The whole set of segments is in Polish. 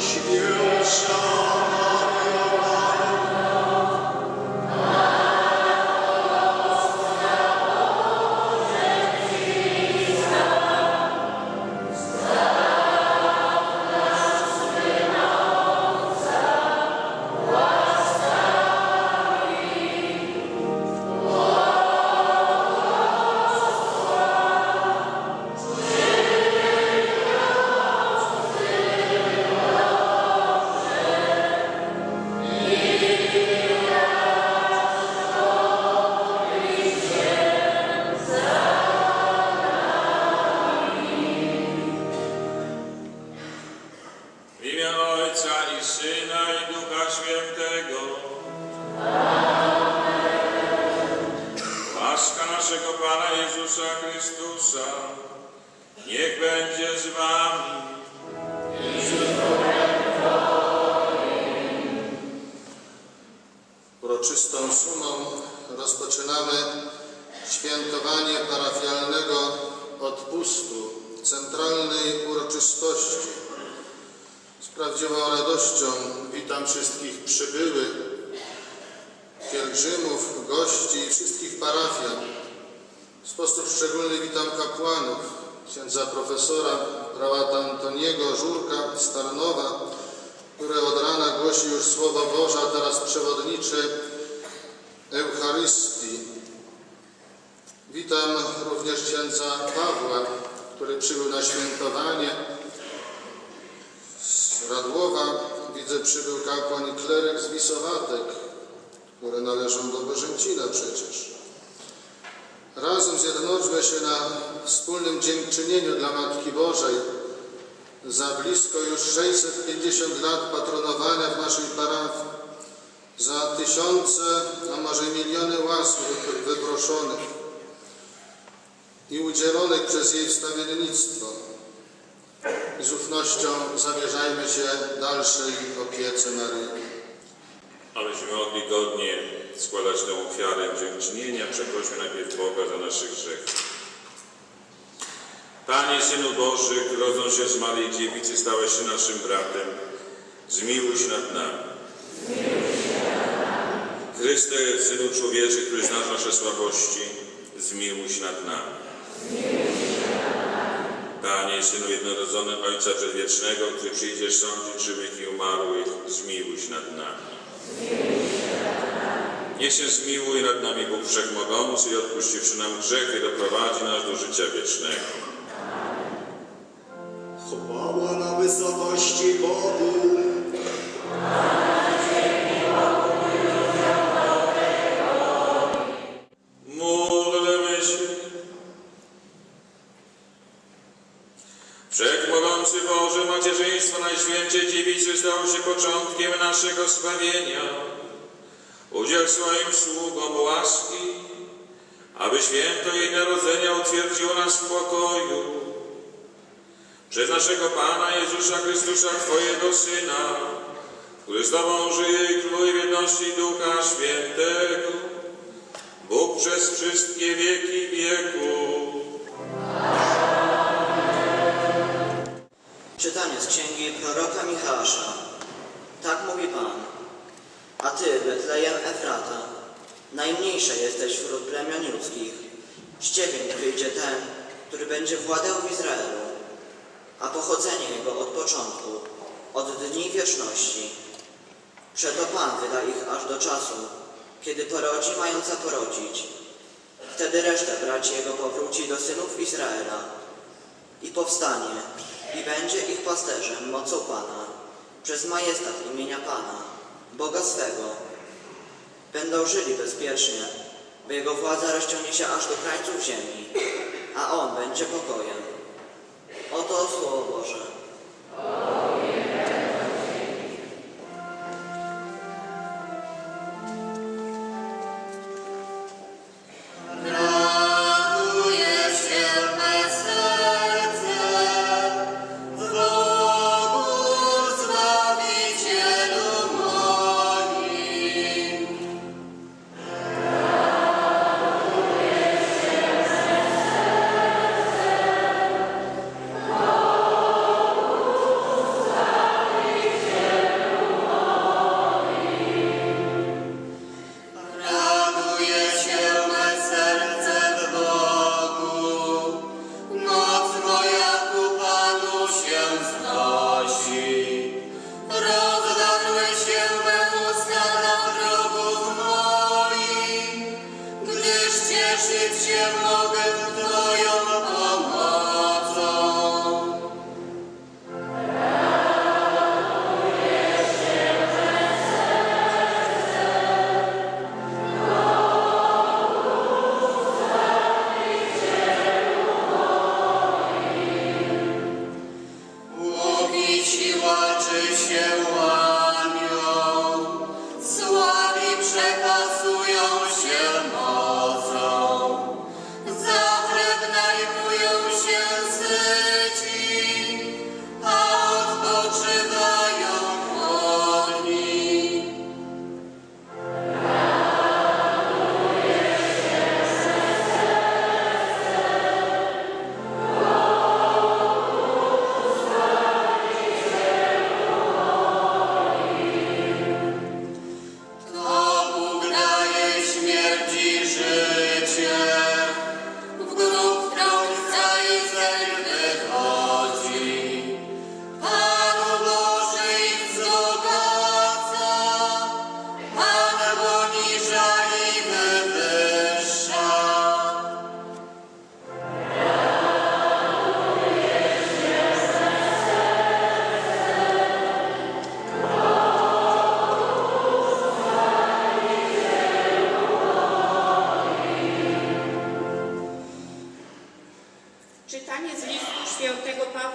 W Niech będzie z wami. Uroczystą sumą rozpoczynamy świętowanie parafialnego odpustu centralnej uroczystości. Z prawdziwą radością witam wszystkich przybyłych, pielgrzymów, gości i wszystkich parafian. Sposób szczególny witam kapłanów, księdza profesora, prałata Antoniego Żurka z Tarnowa, który od rana głosi już Słowo Boże, a teraz przewodniczy Eucharystii. Witam również księdza Pawła, który przybył na świętowanie z Radłowa. Widzę, przybył kapłan i kleryk z Wisowatek, które należą do Bożęcina przecież. Razem zjednoczmy się na wspólnym dziękczynieniu dla Matki Bożej za blisko już 650 lat patronowania w naszej parafii, za tysiące, a może miliony łask wy- wyproszonych i udzielonych przez jej wstawiennictwo. I z ufnością zamierzajmy się dalszej opiece Maryi. Abyśmy mogli godnie składać tę ofiarę dziękczynienia, przeprośmy najpierw Boga za nasze grzechy. Panie Synu Boży, rodząc się z Maryi Dziewicy, stałeś się naszym bratem. Zmiłuj się nad nami. Chryste, Synu Człowieczy, który znasz nasze słabości, zmiłuj się nad nami. Panie, Synu Jednorodzony Ojca Przedwiecznego, który przyjdziesz sądzić żywych i umarłych, zmiłuj się nad nami. Niech się zmiłuje nad nami Bóg Wszechmogący i odpuściwszy nam grzechy, doprowadzi nas do życia wiecznego. Chwała na wysokości Bogu. Módlmy się. Wszechmogący Boże, macierzyństwo Najświętszej Dziewicy stało się początkiem naszego zbawienia. Udziel swoim sługom łaski, aby święto jej narodzenia utwierdziło nas w pokoju. Przez naszego Pana Jezusa Chrystusa, Twojego Syna, który z Tobą żyje i króluje w jedności Ducha Świętego, Bóg przez wszystkie wieki wieków. Czytanie z księgi proroka Michała. Tak mówi Pan. A ty, Betlejem Efrata, najmniejsza jesteś wśród plemion ludzkich. Z ciebie wyjdzie ten, który będzie władał w Izraelu, a pochodzenie jego od początku, od dni wieczności. Przeto Pan wyda ich aż do czasu, kiedy porodzi mająca porodzić. Wtedy reszta braci jego powróci do synów Izraela i powstanie i będzie ich pasterzem mocą Pana, przez majestat imienia Pana, Boga swego. Będą żyli bezpiecznie, bo Jego władza rozciągnie się aż do krańców ziemi, a On będzie pokojem. Oto Słowo Boże.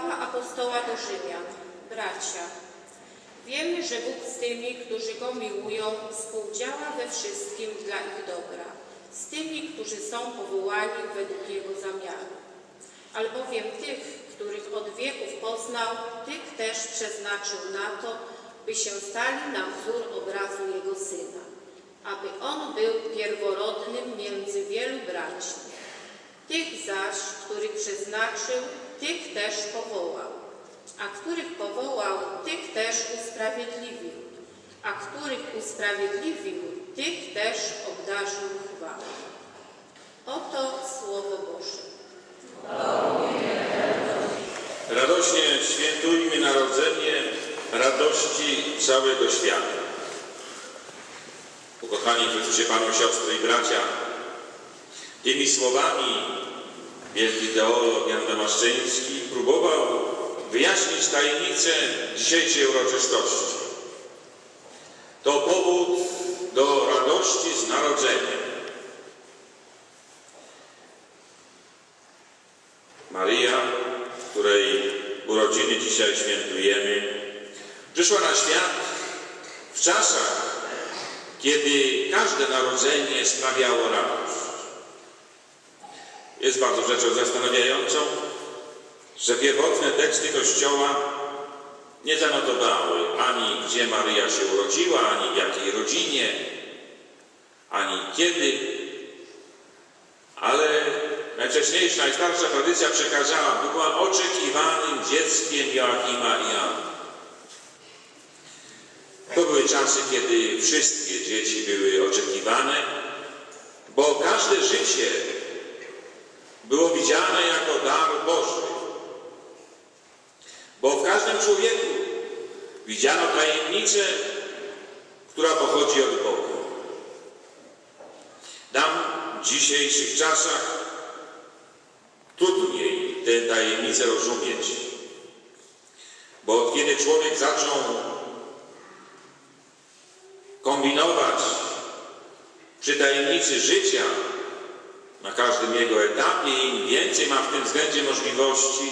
Pawła Apostoła do Rzymian. Bracia, wiemy, że Bóg z tymi, którzy Go miłują, współdziała we wszystkim dla ich dobra, z tymi, którzy są powołani według Jego zamiaru. Albowiem tych, których od wieków poznał, tych też przeznaczył na to, by się stali na wzór obrazu Jego Syna, aby On był pierworodnym między wielu braćmi. Tych zaś, których przeznaczył, tych też powołał, a których powołał, tych też usprawiedliwił, a których usprawiedliwił, tych też obdarzył chwałą. Oto Słowo Boże. Radośnie świętujmy narodzenie radości całego świata. Ukochani w Chrystusie Panu, siostry i bracia, tymi słowami wielki teolog Jan Damaszczyński próbował wyjaśnić tajemnicę dzisiejszej uroczystości. To powód do radości z narodzenia. Maryja, której urodziny dzisiaj świętujemy, przyszła na świat w czasach, kiedy każde narodzenie sprawiało radość. Jest bardzo rzeczą zastanawiającą, że pierwotne teksty Kościoła nie zanotowały ani gdzie Maryja się urodziła, ani w jakiej rodzinie, ani kiedy, ale najwcześniejsza, najstarsza tradycja przekazała, była oczekiwanym dzieckiem Joachima i Anny. To były czasy, kiedy wszystkie dzieci były oczekiwane, bo każde życie było widziane jako dar Boży. Bo w każdym człowieku widziano tajemnicę, która pochodzi od Boga. Nam w dzisiejszych czasach trudniej tę tajemnicę rozumieć, bo od kiedy człowiek zaczął kombinować przy tajemnicy życia, na każdym jego etapie, im więcej ma w tym względzie możliwości,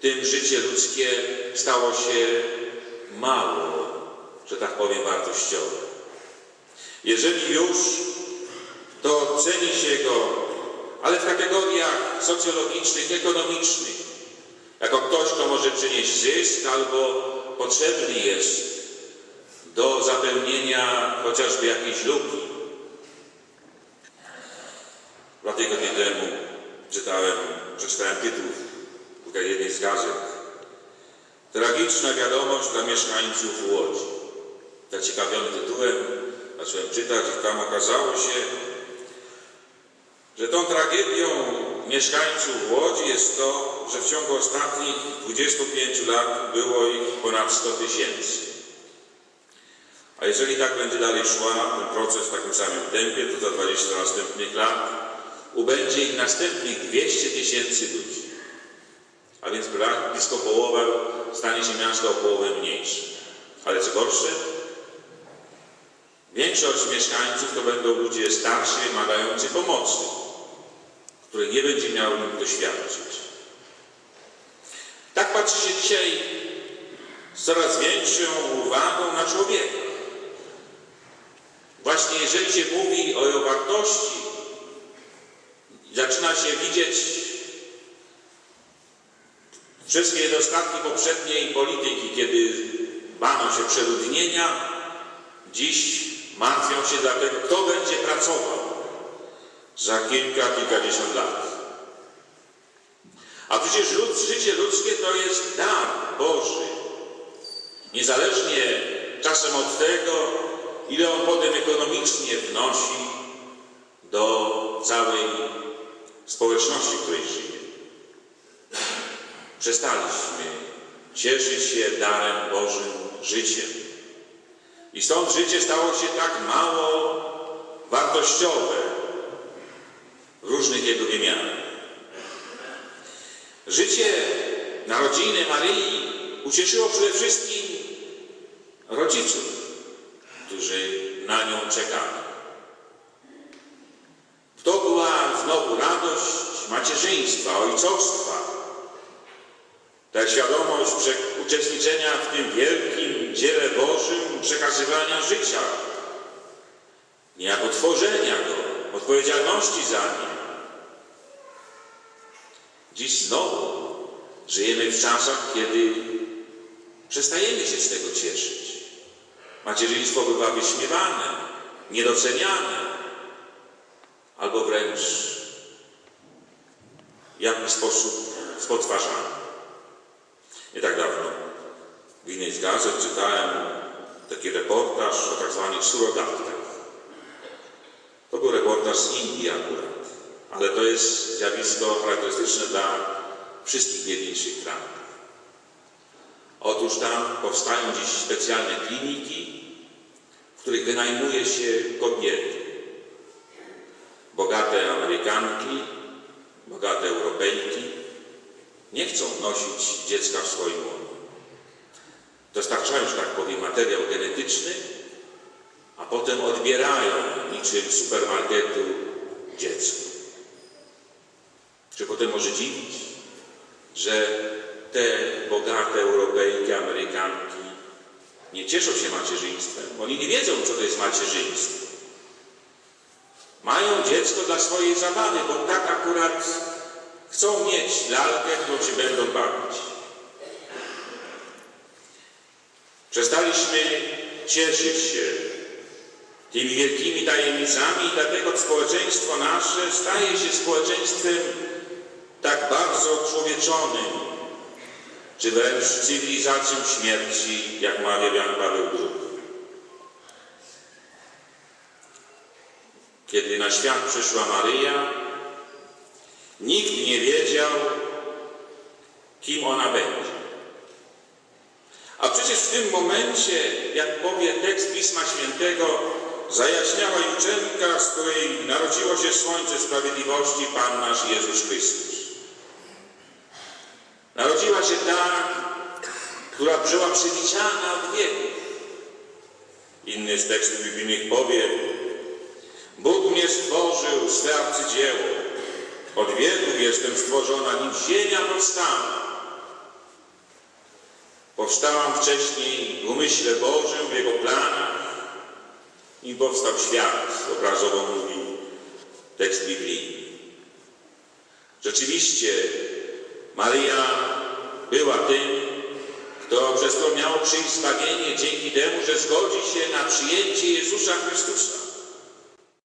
tym życie ludzkie stało się mało, że tak powiem, wartościowe. Jeżeli już, to ceni się go, ale w kategoriach socjologicznych, ekonomicznych, jako ktoś, kto może przynieść zysk albo potrzebny jest do zapełnienia chociażby jakiejś luki. Dwa tygodnie temu czytałem, przeczytałem tytuł w jednej z gazet. Tragiczna wiadomość dla mieszkańców Łodzi. Zaciekawiony tytułem zacząłem czytać i tam okazało się, że tą tragedią mieszkańców Łodzi jest to, że w ciągu ostatnich 25 lat było ich ponad 100 tysięcy. A jeżeli tak będzie dalej szła ten proces w takim samym tempie, to za 20 następnych lat ubędzie ich następnych 200 tysięcy ludzi. A więc blisko połowa stanie się miasto o połowę mniejsze. Ale co gorsze, większość mieszkańców to będą ludzie starsi, wymagający pomocy, której nie będzie miał im doświadczyć. Tak patrzy się dzisiaj coraz większą uwagą na człowieka. Właśnie jeżeli się mówi o jego wartości, zaczyna się widzieć wszystkie niedostatki poprzedniej polityki, kiedy bano się przeludnienia, dziś martwią się dlatego, kto będzie pracował za kilka, kilkadziesiąt lat. A przecież lud, życie ludzkie to jest dar Boży. Niezależnie czasem od tego, ile on potem ekonomicznie wnosi do całej społeczności, w której żyje. Przestaliśmy cieszyć się darem Bożym życiem. I stąd życie stało się tak mało wartościowe w różnych jego wymiarach. Życie narodziny Maryi ucieszyło przede wszystkim rodziców, którzy na nią czekali. To była znowu radość ojcostwa. Ta świadomość uczestniczenia w tym wielkim dziele Bożym przekazywania życia, niejako tworzenia go, odpowiedzialności za nie. Dziś znowu żyjemy w czasach, kiedy przestajemy się z tego cieszyć. Macierzyństwo bywa wyśmiewane, niedoceniane, albo wręcz jakiś sposób spotwarzane. Nie tak dawno w jednej z gazet czytałem taki reportaż o tak zwanych surogatkach. To był reportaż z Indii akurat, ale to jest zjawisko charakterystyczne dla wszystkich biedniejszych krajów. Otóż tam powstają dziś specjalne kliniki, w których wynajmuje się kobiety. Bogate Amerykanki, bogate Europejki nie chcą nosić dziecka w swoim łonie. Dostarczają, że tak powiem, materiał genetyczny, a potem odbierają niczym supermarketu dziecko. Czy potem może dziwić, że te bogate Europejki, Amerykanki nie cieszą się macierzyństwem. Oni nie wiedzą, co to jest macierzyństwo. Mają dziecko dla swojej zabawy, bo tak akurat chcą mieć lalkę, którą się będą bawić. Przestaliśmy cieszyć się tymi wielkimi tajemnicami i dlatego społeczeństwo nasze staje się społeczeństwem tak bardzo człowieczonym, czy wręcz cywilizacją śmierci, jak mawia Jan Paweł II. Kiedy na świat przyszła Maryja, nikt nie wiedział, kim ona będzie. A przecież w tym momencie, jak powie tekst Pisma Świętego, zajaśniała juczenka, z której narodziło się Słońce Sprawiedliwości, Pan nasz Jezus Chrystus. Narodziła się ta, która była przewidziana od wieków. Inny z tekstów biblijnych powie, Bóg mnie stworzył, swe arcydzieło. Od wieków jestem stworzona, nim ziemia powstała. Powstałam wcześniej w umyśle Bożym, w Jego planach, nim powstał świat, obrazowo mówi tekst biblijny. Rzeczywiście Maryja była tym, kto przez to miał przyjść zbawienie dzięki temu, że zgodzi się na przyjęcie Jezusa Chrystusa.